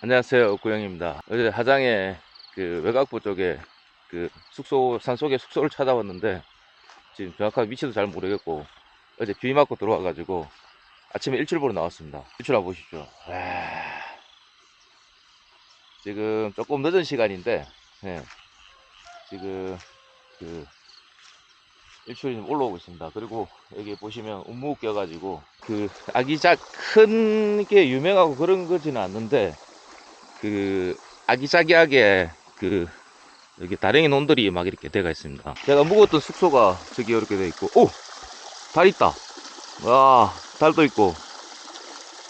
안녕하세요 구영입니다. 어제 하장에 그 외곽부 쪽에 그 숙소 산속에 숙소를 찾아왔는데 지금 정확한 위치도 잘 모르겠고 어제 비 맞고 들어와 가지고 아침에 일출 보러 나왔습니다. 일출 한번 보십시오. 와, 지금 조금 늦은 시간인데 예, 지금 그 일출이 좀 올라오고 있습니다. 그리고 여기 보시면 운무 껴가지고 그 아기작 큰 게 유명하고 그런 거지는 않는데 그 아기자기하게 그 여기 다랭이 논들이 막 이렇게 돼가 있습니다. 제가 묵었던 숙소가 저기 이렇게 돼 있고, 오! 달 있다! 와, 달도 있고,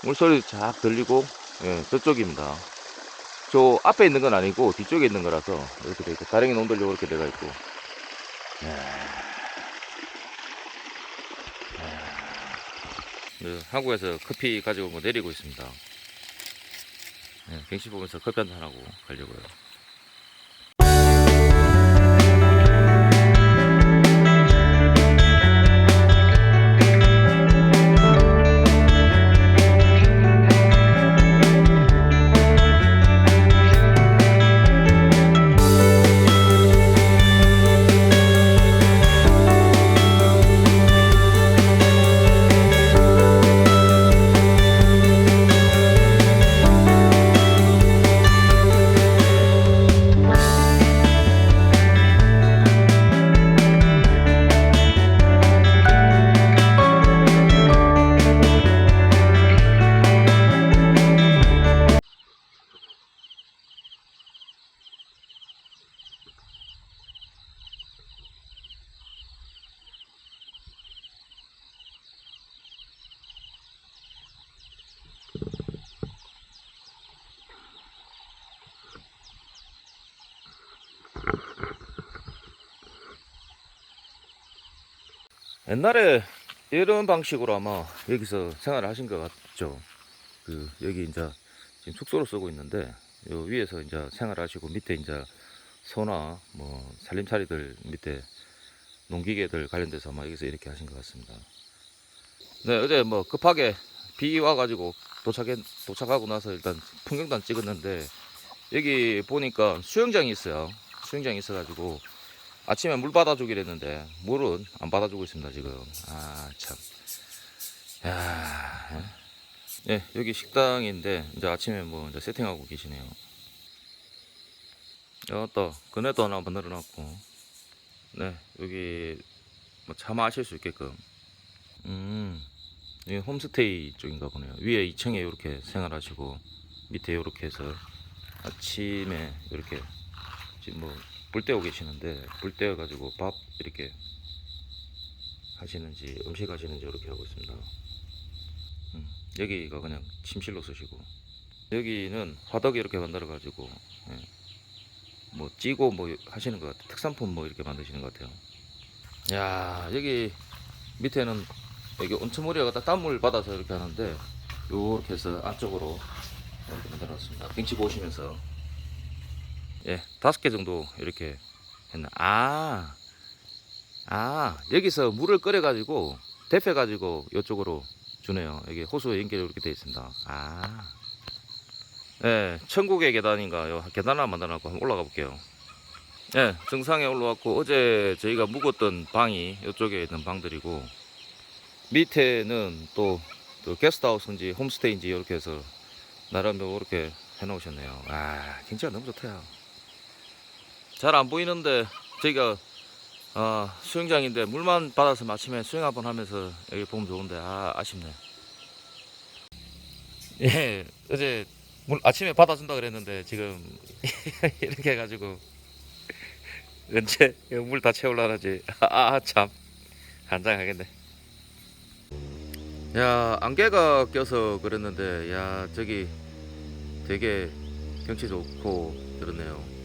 물소리 쫙 들리고, 예, 저쪽입니다. 저 앞에 있는 건 아니고 뒤쪽에 있는 거라서 이렇게 돼 있고, 다랭이 논들이 이렇게 돼가 있고. 이야. 네, 한국에서 커피 가지고 뭐 내리고 있습니다. 네, 경치 보면서 커피 한잔 하고 가려고요. 옛날에 이런 방식으로 아마 여기서 생활을 하신 것 같죠. 그 여기 이제 지금 숙소로 쓰고 있는데 요 위에서 이제 생활하시고 밑에 이제 소나 뭐 살림살이들 밑에 농기계들 관련돼서 아마 여기서 이렇게 하신 것 같습니다. 네 어제 뭐 급하게 비 와가지고 도착해 도착하고 나서 일단 풍경단 찍었는데 여기 보니까 수영장이 있어요. 수영장이 있어가지고 아침에 물 받아주기로 했는데 물은 안 받아주고 있습니다 지금 아 참. 야, 예, 여기 식당인데 이제 아침에 뭐 이제 세팅하고 계시네요. 여또 그네도 하나 만들어 놨고, 네 여기 뭐차 마실 수 있게끔. 음, 여기 홈스테이 쪽인가 보네요. 위에 2층에 이렇게 생활하시고 밑에 이렇게 해서 아침에 이렇게 지금 뭐 불 때우고 계시는데 불 때워 가지고 밥 이렇게 하시는지 음식 하시는지 이렇게 하고 있습니다. 음, 여기가 그냥 침실로 쓰시고 여기는 화덕 이렇게 만들어 가지고 예, 뭐 찌고 뭐 하시는 것 같아요. 특산품 뭐 이렇게 만드시는 것 같아요. 야 여기 밑에는 여기 온천물이가 딱 땀물 받아서 이렇게 하는데 요렇게 해서 안쪽으로 이렇게 만들어놨습니다. 경치 보시면서 예, 다섯 개 정도 이렇게 했나. 아, 아, 여기서 물을 끓여가지고, 데펴가지고 이쪽으로 주네요. 여기 호수 연결이 이렇게 되어 있습니다. 아. 예, 천국의 계단인가, 요 계단 하나 만들어놨고 한번 올라가 볼게요. 예, 정상에 올라왔고, 어제 저희가 묵었던 방이 이쪽에 있는 방들이고, 밑에는 또, 또 게스트하우스인지 홈스테이인지 이렇게 해서 나름 이렇게 해놓으셨네요. 아, 진짜 너무 좋대요. 잘 안 보이는데 저희가 아, 수영장인데 물만 받아서 마침에 수영 한번 하면서 여기 보면 좋은데 아 아쉽네. 예 어제 물 아침에 받아준다 그랬는데 지금 이렇게 해가지고 언제 물 다 채울라나지 아참 한장하겠네. 야 안개가 껴서 그랬는데 야 저기 되게 경치 좋고 그렇네요.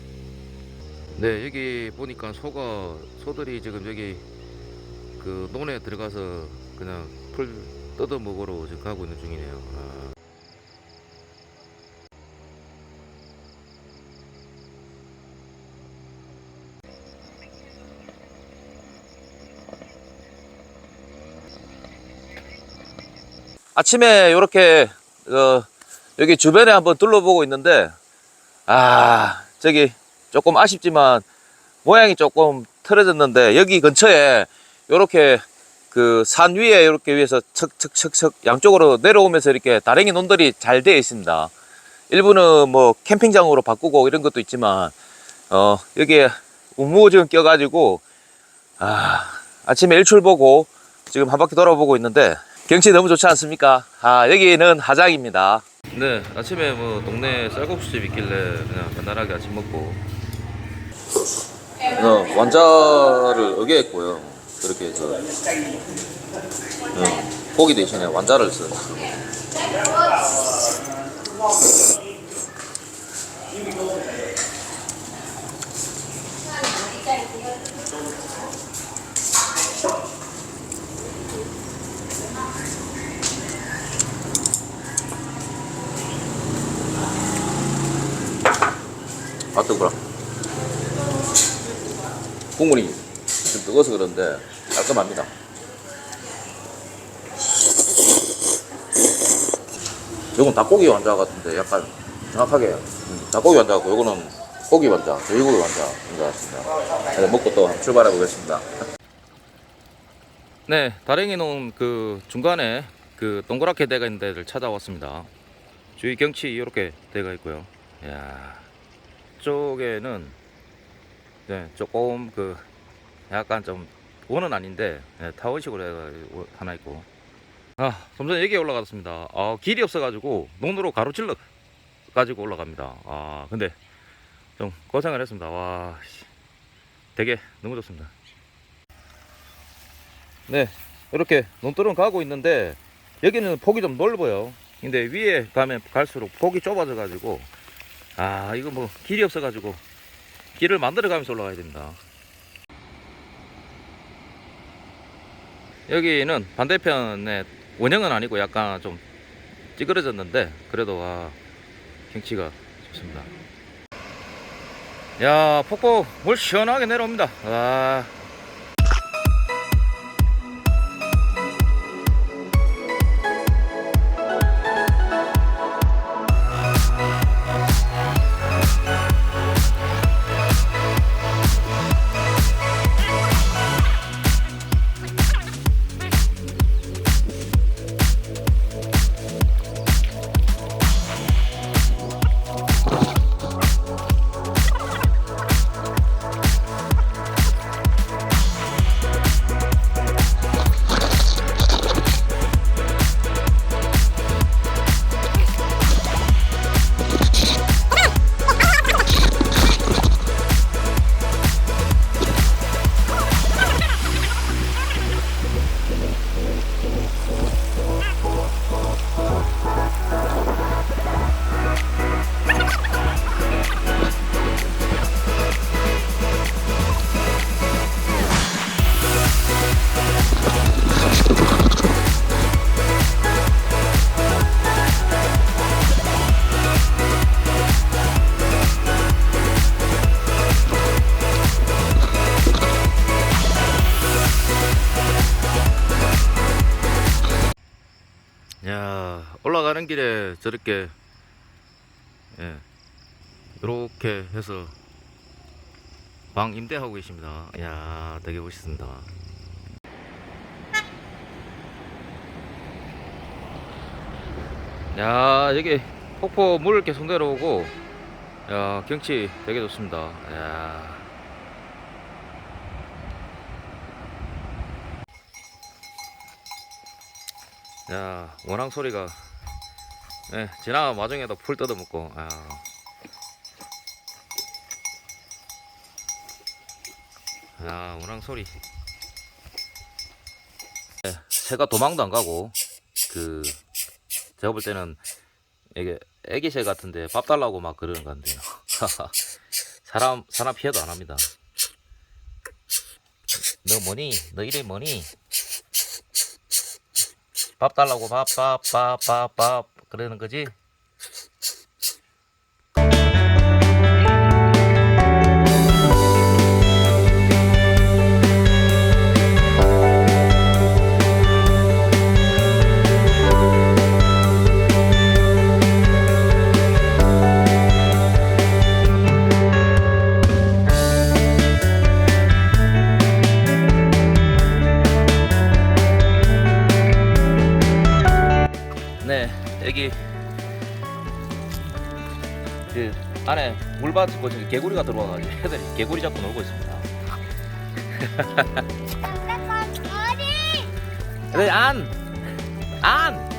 네 여기 보니까 소가 소들이 지금 여기 그 논에 들어가서 그냥 풀 뜯어 먹으러 지금 가고 있는 중이네요. 아. 아침에 이렇게 어, 여기 주변에 한번 둘러보고 있는데 아 저기 조금 아쉽지만 모양이 조금 틀어졌는데 여기 근처에 요렇게 그 산 위에 이렇게 위에서 척척척척 양쪽으로 내려오면서 이렇게 다랭이 논들이 잘 되어 있습니다. 일부는 뭐 캠핑장으로 바꾸고 이런 것도 있지만 어 여기에 우무지금 껴가지고 아 아침에 일출 보고 지금 한 바퀴 돌아보고 있는데 경치 너무 좋지 않습니까? 아 여기는 하장입니다. 네, 아침에 뭐 동네 쌀국수집 있길래 그냥 간단하게 아침 먹고 어, 완자를 어게했고요. 그렇게 해서 어, 고기 대신에 완자를 쓴. 아 뜨거라. 국물이 좀 뜨거워서 그런데 깔끔합니다. 이건 닭고기 완자 같은데 약간 정확하게 음, 닭고기 완자 같고 이거는 고기 완자, 돼지고기 완자인 것 같습니다. 네, 먹고 또 출발해 보겠습니다. 네, 다랭이 논그 중간에 그 동그랗게 대가 있는 데를 찾아왔습니다. 주위 경치 이렇게 대가 있고요. 야, 쪽에는 네, 조금 그 약간 좀 원은 아닌데 네, 타원식으로 해가 하나 있고. 아, 좀 전에 여기에 올라갔습니다. 아, 길이 없어가지고 논으로 가로질러 가지고 올라갑니다. 아, 근데 좀 고생을 했습니다. 와, 씨, 되게 너무 좋습니다. 네, 이렇게 논두렁 가고 있는데 여기는 폭이 좀 넓어요. 근데 위에 가면 갈수록 폭이 좁아져 가지고 아 이거 뭐 길이 없어 가지고 길을 만들어 가면서 올라가야 됩니다. 여기는 반대편에 원형은 아니고 약간 좀 찌그러졌는데 그래도 와 경치가 좋습니다. 야 폭포 물 시원하게 내려옵니다. 와. 가는 길에 저렇게 예 이렇게 해서 방 임대하고 계십니다. 야 되게 멋있습니다. 야 여기 폭포 물 계속 내려오고 야 경치 되게 좋습니다. 야. 야 원앙 소리가 예, 지나가 마중에도 풀 뜯어먹고 아. 야 원앙 소리. 예, 새가 도망도 안 가고 그 제가 볼 때는 이게 애기새 같은데 밥 달라고 막 그러는 건데요. 사람 사람 피해도 안 합니다. 너 뭐니? 너 이름 뭐니? 밥 달라고 밥 밥 밥 밥밥 그러는 거지? 물밭 꽂힌 개구리가 들어와가지고 애들이 개구리 잡고 놀고 있습니다. Ở đi 애들 안! 안!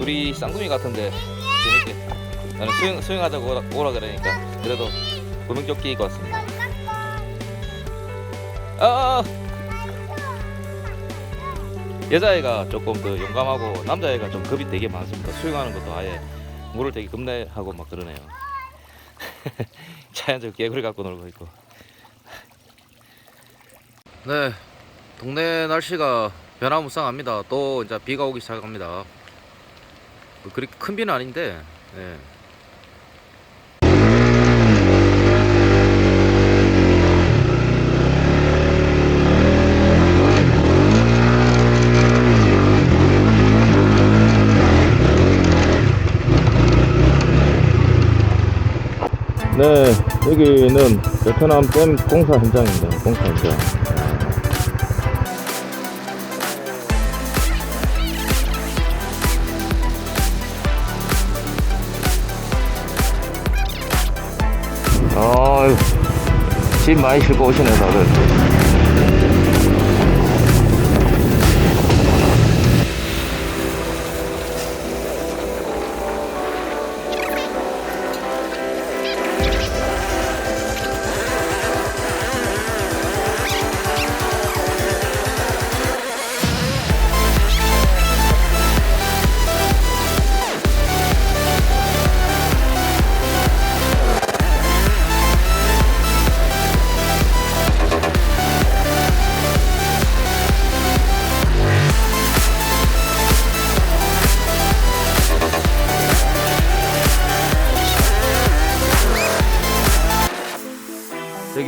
우리 쌍둥이 같은데 재밌게 나는 수영, 수영하자고 오라, 오라 그러니까 그래도 구명조끼 입고 왔습니다. 아! 여자애가 조금 더 용감하고 남자애가 좀 겁이 되게 많습니다. 수영하는 것도 아예 물을 되게 겁내하고 막 그러네요. 자연적 개구리 갖고 놀고 있고. 네, 동네 날씨가 변화무쌍합니다. 또 이제 비가 오기 시작합니다. 뭐 그렇게 큰 비는 아닌데, 네. 네, 여기는 베트남 댐 공사 현장입니다. 공사 현장. 아유, 짐 많이 싣고 오시네, 다들.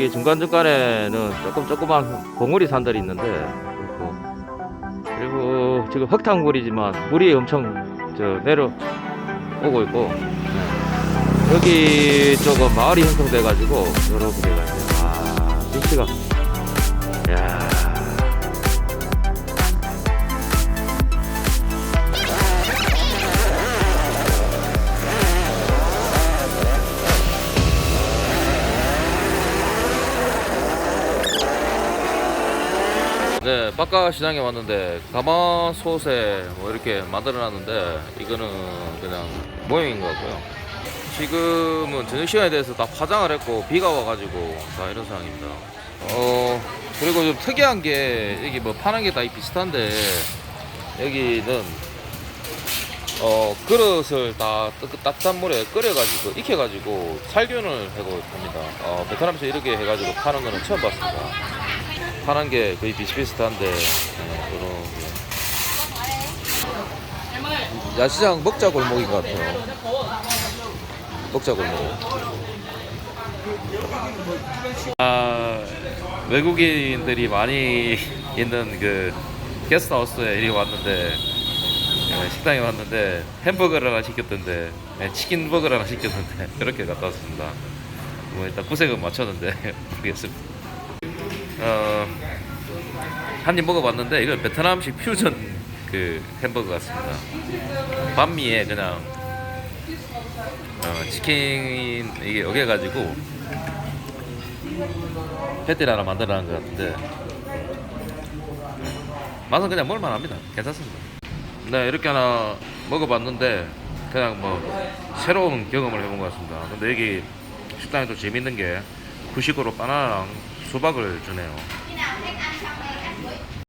여기 중간중간에는 조금 조그만 봉우리 산들이 있는데 그리고, 그리고 지금 흙탕물이지만 물이 엄청 저 내려오고 있고 네. 여기 쪽은 마을이 형성돼 가지고 돼가 있네요 아 위치가 네, 바깥 시장에 왔는데 가마솥에 뭐 이렇게 만들어놨는데 이거는 그냥 모형인 것 같고요. 지금은 저녁 시간에 대해서 다 화장을 했고 비가 와가지고 다 이런 상황입니다. 어 그리고 좀 특이한 게 여기 뭐 파는 게 다 비슷한데 여기는 어 그릇을 다 뜨- 따뜻한 물에 끓여가지고 익혀가지고 살균을 하고 합니다. 어 베트남에서 이렇게 해가지고 파는 거는 처음 봤습니다. 파는 게 거의 비슷비슷한데 네, 이런 게. 야시장 먹자 골목인 것 같아요. 먹자 골목. 아 외국인들이 많이 있는 그 게스트하우스에 이리 왔는데 네, 식당에 왔는데 햄버거를 하나 시켰던데 네, 치킨 버거를 하나 시켰는데 그렇게 갔다 왔습니다. 뭐 일단 구색은 맞췄는데 모르겠습니다. 어, 한 입 먹어봤는데 이건 베트남식 퓨전 그 햄버거 같습니다. 반미에 그냥 어, 치킨 이게 여겨가지고 패티를 하나 만들어놓은 것 같은데 맛은 그냥 먹을만합니다. 괜찮습니다. 네 이렇게 하나 먹어봤는데 그냥 뭐 새로운 경험을 해본 것 같습니다. 근데 여기 식당에 또 재밌는 게 후식으로 바나나랑 수박을 주네요.